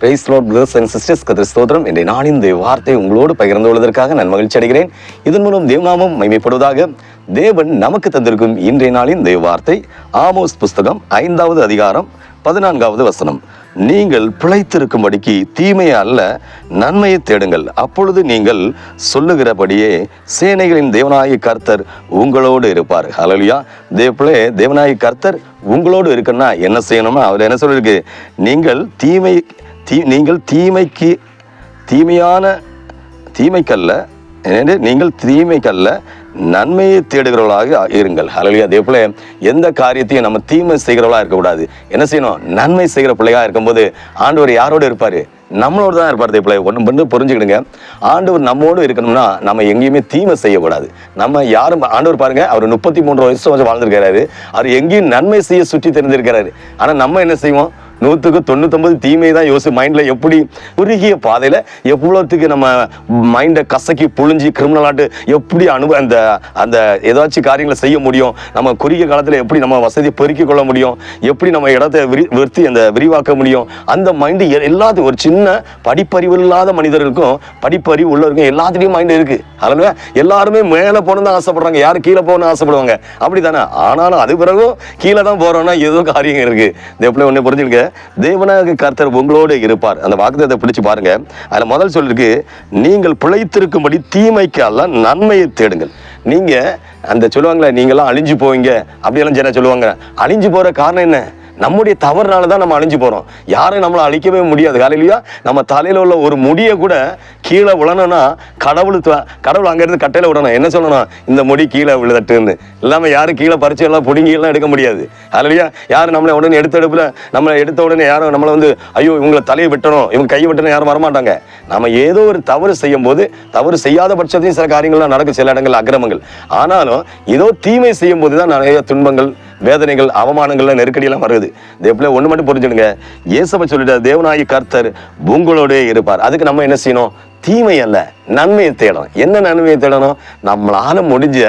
Praise lord brothers and sisters கதிர ஸ்தோத்திரம். இன்றைய நாளின் இந்த வார்த்தை உங்களோடு பகிர்ந்து கொள்வதற்காக நான் மகிழ்ச்சி அடைகிறேன். இதன் மூலம் தேவநாமம் மைமைப்படுவதாக தேவன் நமக்கு தந்திருக்கும் இன்றைய நாளின் தேவ வார்த்தை. ஆமோஸ் புஸ்தகம் ஐந்தாவது அதிகாரம் பதினான்காவது வசனம். நீங்கள் பிழைத்திருக்கும்படிக்கு தீமையை அல்ல நன்மையை தேடுங்கள். அப்பொழுது நீங்கள் சொல்லுகிறபடியே சேனைகளின் தேவநாயக கர்த்தர் உங்களோடு இருப்பார். ஹalleluya தேவப்பிள்ளை தேவநாயக கர்த்தர் உங்களோடு இருக்குன்னா என்ன செய்யணும்னா அவர் என்ன சொல்லியிருக்கு நீங்கள் தீமை தீ நீங்கள் தீமைக்கு தீமையான தீமைக்கல்ல நீங்கள் தீமைக்கல்ல நன்மையை தேடுகிறவர்களாக இருங்கள். ஹalleluya அதே போல எந்த காரியத்தையும் நம்ம தீமை செய்கிறவளாக இருக்கக்கூடாது. என்ன செய்யணும்? நன்மை செய்கிற பிள்ளையாக இருக்கும்போது ஆண்டவர் யாரோடு இருப்பார்? நம்மளோட தான் இருப்பார். தேப்பிள்ளை ஒன்று பண்ணு புரிஞ்சுக்கிடுங்க. ஆண்டவர் நம்மோடு இருக்கணும்னா நம்ம எங்கேயுமே தீமை செய்யக்கூடாது. நம்ம யாரும் ஆண்டவர் பாருங்க அவர் முப்பத்தி மூன்று வருஷம் வந்து வாழ்ந்திருக்கிறாரு. அவர் எங்கேயும் நன்மை செய்ய சுற்றி தெரிஞ்சிருக்கிறாரு ஆனால் நம்ம என்ன செய்வோம்? நூற்றுக்கு தொண்ணூத்தொம்பது தீமை தான் யோசி மைண்டில் எப்படி குறுகிய பாதையில் எவ்வளோத்துக்கு நம்ம மைண்டை கசக்கி புழிஞ்சி கிரிமினலாட்டு எப்படி அனுபவ அந்த அந்த ஏதாச்சும் காரியங்களை செய்ய முடியும்? நம்ம குறுகிய காலத்தில் எப்படி நம்ம வசதியை பெருக்கிக் கொள்ள முடியும்? எப்படி நம்ம இடத்தை விரி விருத்தி அந்த விரிவாக்க முடியும்? அந்த மைண்டு எல்லாத்தையும் ஒரு சின்ன படிப்பறிவு இல்லாத மனிதர்களுக்கும் படிப்பறிவு உள்ளவருக்கும் எல்லாத்துலேயும் மைண்டு இருக்குது அதனால எல்லாருமே மேலே போகணும் தான் ஆசைப்படுறாங்க. யார் கீழே போகணும்னு ஆசைப்படுவாங்க? அப்படி தானே ஆனாலும் அது பிறகும் கீழே தான் போகிறோன்னா ஏதோ காரியம் இருக்குது இந்த எப்படி ஒன்று புரிஞ்சுக்க தேவனாக கர்த்தர் உங்களோடு இருப்பார். அந்த வாக்குத்தத்தை பிடிச்சு பாருங்க. அதில் முதல் சொல்லிருக்கு நீங்கள் பிழைத்திருக்கும்படி தீமைக்கு அல்ல நன்மையை தேடுங்கள். நீங்க அந்த சொல்லுவாங்களே நீங்களாம் அழிஞ்சு போவீங்க. அப்படியெல்லாம் ஜன சொல்லுவாங்க. அழிஞ்சு போற காரணம் என்ன? நம்முடைய தவறுனால தான் நம்ம அழிஞ்சு போகிறோம் யாரும் நம்மளை அழிக்கவே முடியாது. காலையிலயா நம்ம தலையில் உள்ள ஒரு முடியை கூட கீழே விழணும்னா கடவுள் கடவுள் அங்கேருந்து கட்டையில் விடணும். என்ன சொல்லணும்? இந்த முடி கீழே விழுதட்டுன்னு. இல்லாமல் யாரும் கீழே பறிச்சு எல்லாம் பிடுங்கி எல்லாம் எடுக்க முடியாது. அதுலயா யாரும் நம்மளை உடனே எடுத்த எடுப்பில் நம்மளை எடுத்த உடனே யாரும் நம்மளை வந்து ஐயோ இவங்களை தலையை வெட்டணும். இவங்க கையை வெட்டணும் யாரும் வரமாட்டாங்க. நம்ம ஏதோ ஒரு தவறு செய்யும் போது தவறு செய்யாத பட்சத்தையும் சில காரியங்கள்லாம் நடக்கும். சில இடங்கள் அக்கிரமங்கள். ஆனாலும் ஏதோ தீமை செய்யும் போது தான் நிறைய துன்பங்கள் வேதனைகள் அவமானங்கள்லாம் நெருக்கடியெல்லாம் வருது. தேவப்பிள்ளை ஒன்று மட்டும் புரிஞ்சுடுங்க. இயேசப்ப சொல்லிட்டார் தேவநாயகி கர்த்தர் உங்களோடே இருப்பார். அதுக்கு நம்ம என்ன செய்யணும்? தீமை அல்ல நன்மையை தேடணும். என்ன நன்மையை தேடணும்? நம்மளால முடிஞ்ச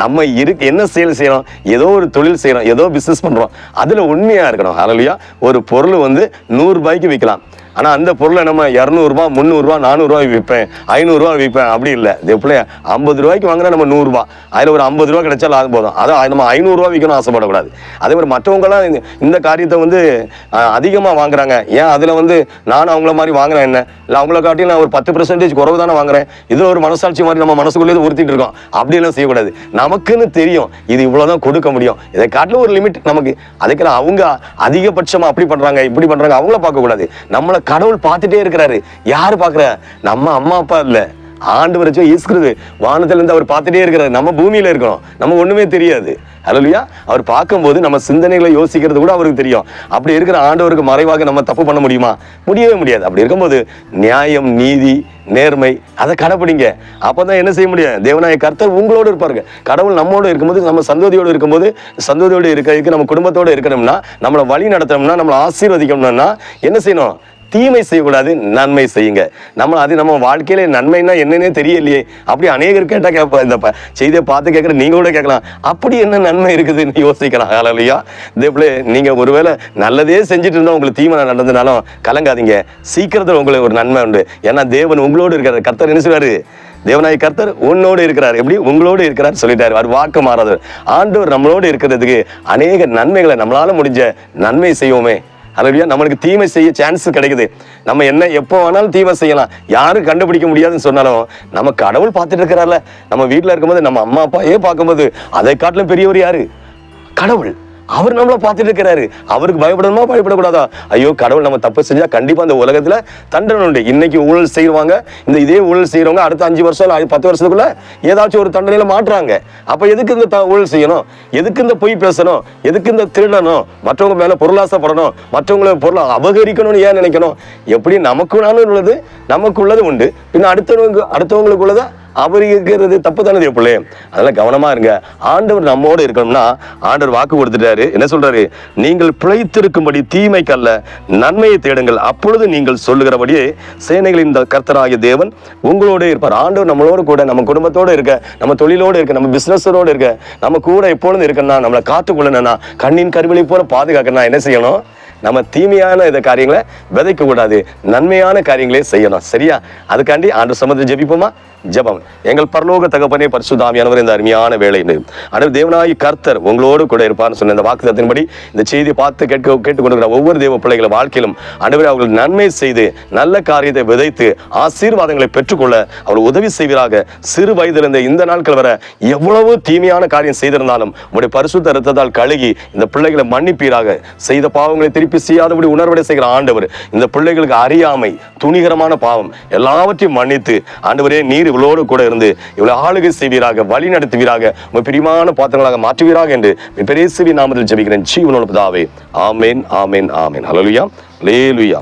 நம்ம இருக்கு என்ன செயல் செய்யறோம் ஏதோ ஒரு தொழில் செய்கிறோம் ஏதோ பிஸ்னஸ் பண்ணுறோம் அதில் உண்மையாக இருக்கணும். அதுலையா ஒரு பொருள் வந்து நூறுரூபாய்க்கு விற்கலாம் ஆனால் அந்த பொருளை நம்ம இரநூறுபா முந்நூறுரூவா நானூறுரூவா விற்பேன் ஐநூறுரூவா விற்பேன் அப்படி இல்லை. எப்படி ஐம்பது ரூபாய்க்கு வாங்கினா நம்ம நூறுரூவா அதில் ஒரு ஐம்பது ரூபா கிடைச்சாலும் அது போதும். அதான் நம்ம ஐநூறுரூவா விற்கணும் ஆசைப்படக்கூடாது. அதே மாதிரி மற்றவங்களாம் இந்த- காரியத்தை வந்து அதிகமாக வாங்குறாங்க. ஏன்? அதில் வந்து நானும் அவங்கள மாதிரி வாங்குறேன் என்ன? இல்லை அவங்கள காட்டி நான் ஒரு பத்து பெர்சன்டேஜ் குறவு தானே வாங்குறேன். இதில் ஒரு மனசாட்சி மாதிரி நம்ம மனசுக்குள்ளேயே உறுத்திட்டு இருக்கோம். அப்படிலாம் செய்யக்கூடாது. நமக்குன்னு தெரியும். இது இவ்வளோ தான் கொடுக்க முடியும். இதை காட்டிலும் ஒரு லிமிட் நமக்கு. அதுக்கெல்லாம் அவங்க அதிகபட்சமாக அப்படி பண்ணுறாங்க இப்படி பண்ணுறாங்க அவங்கள பார்க்கக்கூடாது. நம்மளை கடவுள் பார்த்துட்டே இருக்கிறாரு. யாரு பார்க்கற? நம்ம அம்மா அப்பா இல்லை. ஆண்டு வரைச்சும் இஸ்கிறது வானத்துல இருந்து அவர் பார்த்துட்டே இருக்கிறாரு. நம்ம பூமியில் இருக்கணும் நம்ம ஒன்றுமே தெரியாது. அல்லையா அவர் பார்க்கும்போது நம்ம சிந்தனைகளை யோசிக்கிறது கூட அவருக்கு தெரியும். அப்படி இருக்கிற ஆண்டவருக்கு மறைவாக நம்ம தப்பு பண்ண முடியுமா? முடியவே முடியாது. அப்படி இருக்கும்போது நியாயம் நீதி நேர்மை அதை கடைப்பிடிங்க. அப்போ தான் என்ன செய்ய முடியும்? தேவநாய கர்த்தர் உங்களோடு இருப்பாருங்க. கடவுள் நம்மோடு இருக்கும்போது நம்ம சந்தோதியோடு இருக்கும்போது சந்தோதியோடு இருக்கிறதுக்கு நம்ம குடும்பத்தோடு இருக்கணும்னா நம்மளை வழி நடத்தணும்னா நம்மளை ஆசீர்வதிக்கணும்னா என்ன செய்யணும்? தீமை செய்யக்கூடாது நன்மை செய்யுங்க. நம்ம அது நம்ம வாழ்க்கையில நன்மைன்னா என்னன்னே தெரியலையே. அப்படி அநேகர் கேட்டால் கேட்பா இந்த செய்தியை பார்த்து கேட்குற நீங்கள் கூட கேட்கலாம். அப்படி என்ன நன்மை இருக்குதுன்னு யோசிக்கலாம். இல்லையா இதே போல நீங்கள் ஒருவேளை நல்லதே செஞ்சுட்டு இருந்தால் உங்களுக்கு தீமை நடந்ததுனாலும் கலங்காதீங்க. சீக்கிரத்தில் உங்களுக்கு ஒரு நன்மை உண்டு. ஏன்னா தேவன் உங்களோடு இருக்கிறார். கர்த்தர் என்ன சொல்றாரு? கர்த்தர் உன்னோடு இருக்கிறார். எப்படி? உங்களோடு இருக்கிறார் சொல்லிட்டார். அவர் வாக்கு மாறாதவர். ஆண்டவர் நம்மளோடு இருக்கிறதுக்கு அநேக நன்மைகளை நம்மளால முடிஞ்ச நன்மை செய்வோமே. அல்லையா நம்மளுக்கு தீமை செய்ய சான்ஸ் கிடைக்குது. நம்ம என்ன எப்போ வேணாலும் தீமை செய்யலாம். யாரும் கண்டுபிடிக்க முடியாதுன்னு சொன்னாலும் நம்ம கடவுள் பார்த்துட்டு இருக்கிறார்ல நம்ம வீட்டில் இருக்கும்போது நம்ம அம்மா அப்பாயே பார்க்கும்போது அதை காட்டிலும் பெரியவர் யாரு? கடவுள். அவர் நம்மள பார்த்துட்டு இருக்கிறாரு. அவருக்கு பயப்படணுமா பயப்படக்கூடாதா? ஐயோ கடவுள் நம்ம தப்பு செஞ்சா கண்டிப்பா அந்த உலகத்துல தண்டனை உண்டு. இன்னைக்கு ஊழல் செய்வாங்க இந்த இதே ஊழல் செய்யறவங்க அடுத்த அஞ்சு வருஷம் இல்ல பத்து வருஷத்துக்குள்ள ஏதாச்சும் ஒரு தண்டனையில மாட்டுறாங்க. அப்ப எதுக்கு இந்த த- ஊழல் செய்யணும்? எதுக்கு இந்த பொய் பேசணும்? எதுக்கு இந்த திருடணும்? மற்றவங்க மேல பொருளாசைப்படணும். மற்றவங்களை பொருளை அபகரிக்கணும்னு ஏன் நினைக்கணும்? எப்படி நமக்குள்ளான உள்ளது நமக்கு உள்ளது உண்டு. பின்ன அடுத்தவங்க அடுத்தவங்களுக்கு உள்ளதை அவர் இருக்கிறது தப்பு தானே பிள்ளை? அதெல்லாம் கவனமா இருங்க. ஆண்டவர் நம்மோடு இருக்கணும்னா ஆண்டவர் வாக்கு கொடுத்துட்டாரு. என்ன சொல்றாரு? நீங்கள் பிழைத்திருக்கும்படி தீமைக்கல்ல நன்மையை தேடுங்கள். அப்பொழுது நீங்கள் சொல்லுகிறபடியே சேனைகளின் இந்த கர்த்தராகிய தேவன் உங்களோட இருப்பார். ஆண்டவர் நம்மளோட கூட நம்ம குடும்பத்தோடு இருக்க நம்ம தொழிலோடு இருக்க நம்ம பிசினஸோட இருக்க நம்ம கூட எப்பொழுதும் இருக்கணும்னா நம்மளை காத்துக்கொள்ளணும்னா கண்ணின் கருவிலை போல பாதுகாக்கணும்னா என்ன செய்யணும்? நம்ம தீமையான இதை காரியங்களை விதைக்க கூடாது நன்மையான காரியங்களே செய்யணும். சரியா? அதுக்காண்டி ஆண்டு சமத்தை ஜெபிப்போமா? ஜெபம். எங்கள் பரலோக தகப்பனே பரிசுதாமியானவர் இந்த அருமையான வேலை ஆனால் தேவனாய் கர்த்தர் உங்களோடு கூட இருப்பார்னு சொன்ன இந்த வாக்குத்தத்தின்படி இந்த செய்தியை பார்த்து கேட்க கேட்டுக்கொண்டிருக்கிற ஒவ்வொரு தேவ பிள்ளைகளை வாழ்க்கையிலும் அனைவரும் அவர்கள் நன்மை செய்து நல்ல காரியத்தை விதைத்து ஆசீர்வாதங்களை பெற்றுக்கொள்ள அவர் உதவி செய்வீராக. சிறு வயதிலிருந்த இந்த நாட்கள் வர எவ்வளவு தீமையான காரியம் செய்திருந்தாலும் உங்களுடைய பரிசுத்த ரத்தத்தால் கழுகி இந்த பிள்ளைகளை மன்னிப்பீராக. செய்த பாவங்களை திருப்பி செய்யாதபடி உணர்வடை செய்கிற ஆண்டவர் இந்த பிள்ளைகளுக்கு அறியாமை துணிகரமான பாவம் எல்லாவற்றையும் மன்னித்து ஆண்டவரே நீர் இவளோடு கூட இருந்து இவ்வளவு ஆளுகை செய்வீராக வழி நடத்துவீராக உங்கள் பிரியமான பாத்திரங்களாக மாற்றுவீராக என்று பெரிய நாமத்தில் ஜெபிக்கிறேன். ஜீவனோட பிதாவே ஆமேன் ஆமேன் ஆமேன். ஹalleluya லேலுயா